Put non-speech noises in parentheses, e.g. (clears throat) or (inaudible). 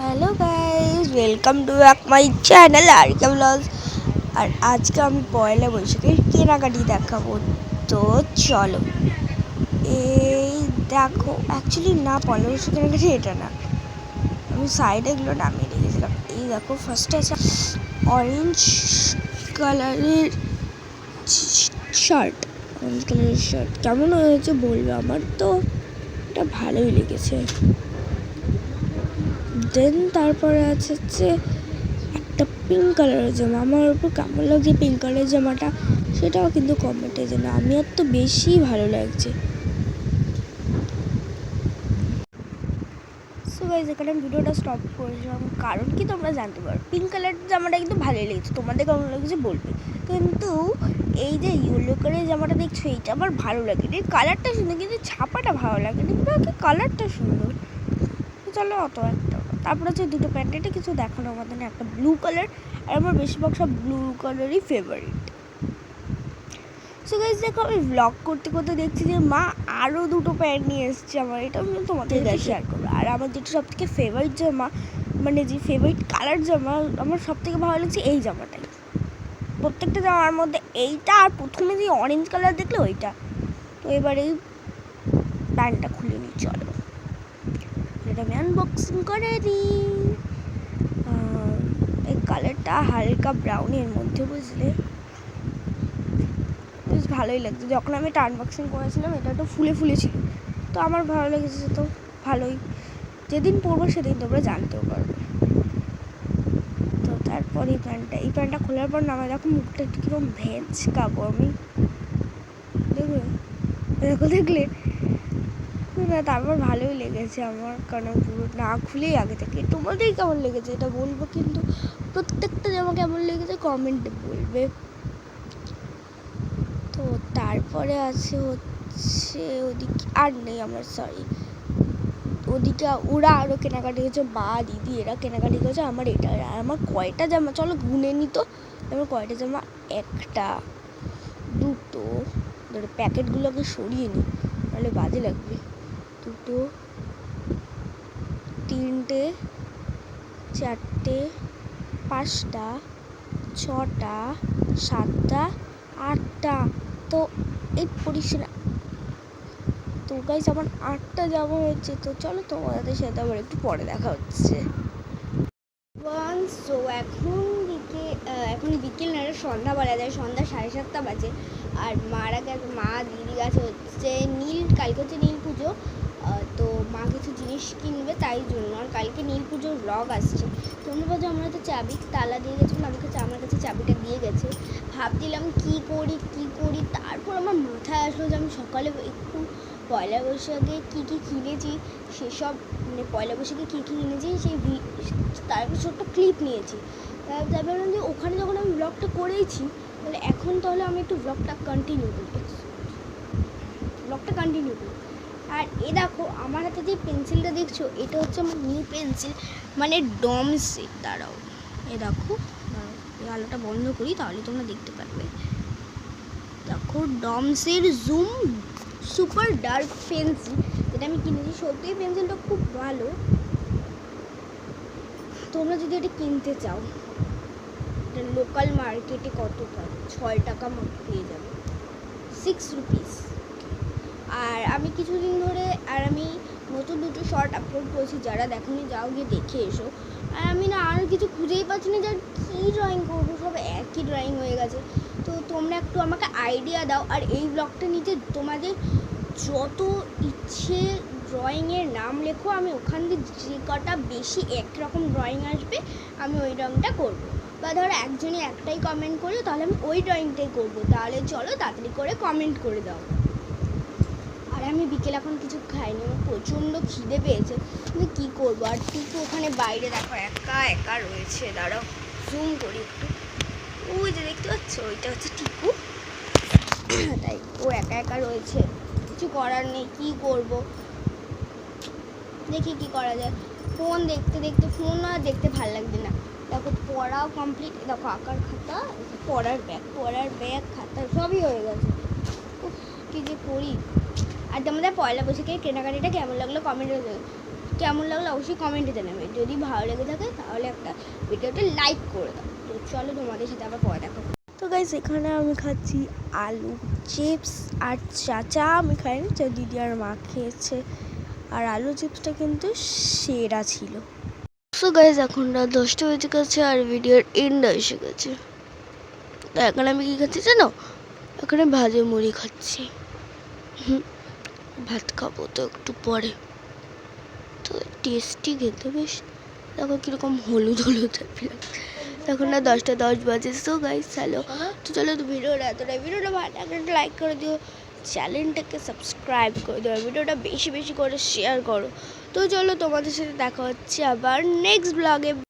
Hello guys welcome to back my channel Arika blogs আর আজকে আমি পয়লা বৈশাখের কেনাকাটি দেখাবো। তো চলো। এই দেখো অ্যাকচুয়ালি না, পয়লা বৈশাখ কেনাকাটি এটা না। আমি সাইডে এগুলো নামিয়ে রেখেছিলাম এই দেখো ফার্স্টে আছে অরেঞ্জ কালারের শার্ট অরেঞ্জ কালারের শার্ট কেমন হয়েছে বলবে আমার তো? এটা ভালোই লেগেছে। দেন তারপরে আছে হচ্ছে একটা পিঙ্ক কালারের জামা। আমার উপর কেমন লাগছে পিঙ্ক কালারের জামাটা, সেটাও কিন্তু কমেন্টে জানো আমি আর তো বেশি ভালো লাগছে। সো এখানে ভিডিওটা স্টপ করেছিলাম কারণ কি তোমরা জানতে পারো পিঙ্ক কালার জামাটা কিন্তু ভালোই লেগেছে। তোমাদের কেমন লাগছে বলবে। কিন্তু এই যে ইয়েলো কালারের জামাটা দেখছ, এইটা আমার ভালো লাগে এই কালারটা সুন্দর, কিন্তু ছাপাটা ভালো লাগে কিন্তু কালারটা সুন্দর। চলো অত। তারপর হচ্ছে দুটো প্যান্ট এটা কিছু দেখানো আমাদের না একটা ব্লু কালার আর আমার বেশিরভাগ সব ব্লু কালারই ফেভারিট সো গাইজ দেখো আমি ব্লগ করতে করতে দেখছি যে মা আরও দুটো প্যান্ট নিয়ে এসছে আমার এটা আমি তোমাদের কাছে শেয়ার করব। আর আমার যেটা সব থেকে ফেভারিট জামা মানে যে ফেভারিট কালার জামা আমার সব থেকে ভালো লাগছে এই জামাটাই। প্রত্যেকটা জামার মধ্যে এইটা আর প্রথমে যে অরেঞ্জ কালার দেখলে ওইটা। তো এবারে এই প্যান্টটা খুলে নিই চলো। এটা আমি আনবক্সিং করে দিই এই কালারটা হালকা ব্রাউনের মধ্যে, বুঝলে? বেশ ভালোই লাগছে। যখন আমি এটা আনবক্সিং করেছিলাম, এটা একটু ফুলে ফুলে ছিল। তো আমার ভালো লেগেছে, তো ভালোই। যেদিন পরবো সেদিন তোমরা জানতেও পারবে। তো তারপর এই প্যান্টটা এই প্যান্টটা খোলার পর না, আমার দেখো মুখটা একটু কীরকম ভেজ খাব আমি। দেখবে? দেখো, দেখলে? না, তারপর ভালোই লেগেছে আমার, কারণ পুরো না খুলেই আগে থেকে। তোমাদের কেমন লেগেছে এটা বলব, কিন্তু প্রত্যেকটা জামা কেমন লেগেছে কমেন্টে বলবে। তো তারপরে আছে হচ্ছে ওদিকে, আর নেই আমার সরি ওদিকে ওরা আরও কেনাকাটি করেছে, মা, দিদি, এরা কেনাকাটি করেছে, আমার এটা আমার কয়টা জামা, চলো গুনে নিত আমার কয়টা জামা? একটা, দুটো, ধরো প্যাকেটগুলোকে সরিয়ে নিই নাহলে বাজে লাগবে। দুটো, তিনটে, চারটে, পাঁচটা, ছটা, সাতটা, আটটা। তো এই না তো গাইস আমার আটটা যাওয়া হয়েছে। তো চলো তোমাদের সাথে আবার একটু পরে দেখা হচ্ছে। সো এখন বিকে এখন বিকেল না, সন্ধ্যা বলা যায়। সন্ধ্যা সাড়ে সাতটা বাজে। আর মারা গেছে, মা, দিদি গেছে হচ্ছে নীল, কালকে হচ্ছে নীল পুজো। মা কিছু জিনিস কিনবে তাই জন্য। আর কালকে নীল পুজোর ব্লগ আসছে। তোমরা বলছো আমরা তো চাবি, তালা দিয়ে গেছিল, আমাকে চা- আমার কাছে চাবিটা দিয়ে গেছে। ভাবছিলাম কি করি কি করি? তারপর আমার মাথায় আসলো যে আমি সকালে একটু পয়লা বৈশাখে কী কী কিনেছি, সেসব মানে পয়লা বৈশাখে কী কী কিনেছি, সেই তার একটা ছোট্ট ক্লিপ নিয়েছি। তার তার ভাবলাম যে ওখানে যখন আমি ব্লগটা করেইছি তাহলে এখন তাহলে আমি একটু ব্লগটা কন্টিনিউ করি। ব্লগটা কন্টিনিউ করি। আর এ দেখো, আমার হাতে যে পেন্সিলটা দেখছ, এটা হচ্ছে আমার নিউ পেন্সিল মানে ডমসে দাঁড়াও। এ দেখো এই আলোটা বন্ধ করি, তাহলে তোমরা দেখতে পারবে। দেখো ডমসের জুম সুপার ডার্ক পেন্সিল যেটা আমি কিনেছি। সত্যিই পেন্সিলটা খুব ভালো। তোমরা যদি এটা কিনতে চাও, এটা লোকাল মার্কেটে কত পাবে ছয় টাকা পেয়ে যাবে। সিক্স রুপিস আর আমি কিছুদিন ধরে আর আমি নতুন দুটো শর্ট আপলোড করেছি, যারা দেখোনি যাও গিয়ে দেখে এসো। আর আমি না আর কিছু খুঁজেই পাচ্ছি না যে কী ড্রয়িং করব, সব একই ড্রয়িং হয়ে গেছে। তো তোমরা একটু আমাকে আইডিয়া দাও, আর এই ব্লগটা নিতে তোমাদের যত ইচ্ছে ড্রয়িংয়ের নাম লেখো, আমি ওখান দিয়ে যে কটা বেশি একরকম ড্রয়িং আসবে, আমি ওই রঙটা করব। বা ধরো একজনই একটাই কমেন্ট করল, তাহলে আমি ওই ড্রয়িংটাই করব। তাহলে চলো তাড়াতাড়ি করে কমেন্ট করে দাও। আর আমি বিকেল এখন কিছু খাইনি, আমার প্রচণ্ড খিদে পেয়েছে। কিন্তু কী করব? আর টিকু ওখানে বাইরে দেখো, একা একা রয়েছে। দাঁড়াও জুম করি একটু। ওই যে দেখতে পাচ্ছ, ওইটা হচ্ছে টিকু। (clears throat) তাই, ও একা একা রয়েছে। কিছু করার নেই, কী করব? দেখি কি করা যায়। ফোন দেখতে দেখতে, ফোন আর দেখতে ভালো লাগবে না। দেখো, পড়াও কমপ্লিট দেখো, আঁকার খাতা, পড়ার ব্যাগ পড়ার ব্যাগ, খাতা, সবই হয়ে গেছে। কি যে করি। আর তোমাদের পয়লা বৈশাখের কেনাকাটিটা কেমন লাগল কমেন্টে কেমন লাগল অবশ্যই কমেন্টে জানাবে যদি ভালো লেগে থাকে তাহলে একটা ভিডিওটা লাইক করে দাও। তো চলো তোমাদের সাথে আবার পরে দেখো তো গাইস এখানে আমি খাচ্ছি আলু চিপস আর চাচা আমি খাইনি চা দিদি আর মা খেয়েছে। আর আলু চিপসটা কিন্তু সেরা ছিল। সো গাইজ এখন রাত দশটা বেজে গেছে আর ভিডিওর এন্ড এসে গেছে। তো এখন আমি কি খাচ্ছি জানো? এখানে ভাজে মুড়ি খাচ্ছি। হুম, ভাত খাব তো একটু পরে। তো টেস্টি খেতে বেশ, দেখো কীরকম হলুদ হলুদ। এখন না, দশটা দশ বাজে। সো গাইজ হ্যালো তো চলো তো ভিডিওটা এতটাই। ভিডিওটা ভালো লাগলে লাইক করে দিও। চ্যানেলটাকে সাবস্ক্রাইব করে দিও। ভিডিওটা বেশি বেশি করে শেয়ার করো। তো চলো তোমাদের সাথে দেখা হচ্ছে আবার নেক্সট ব্লগে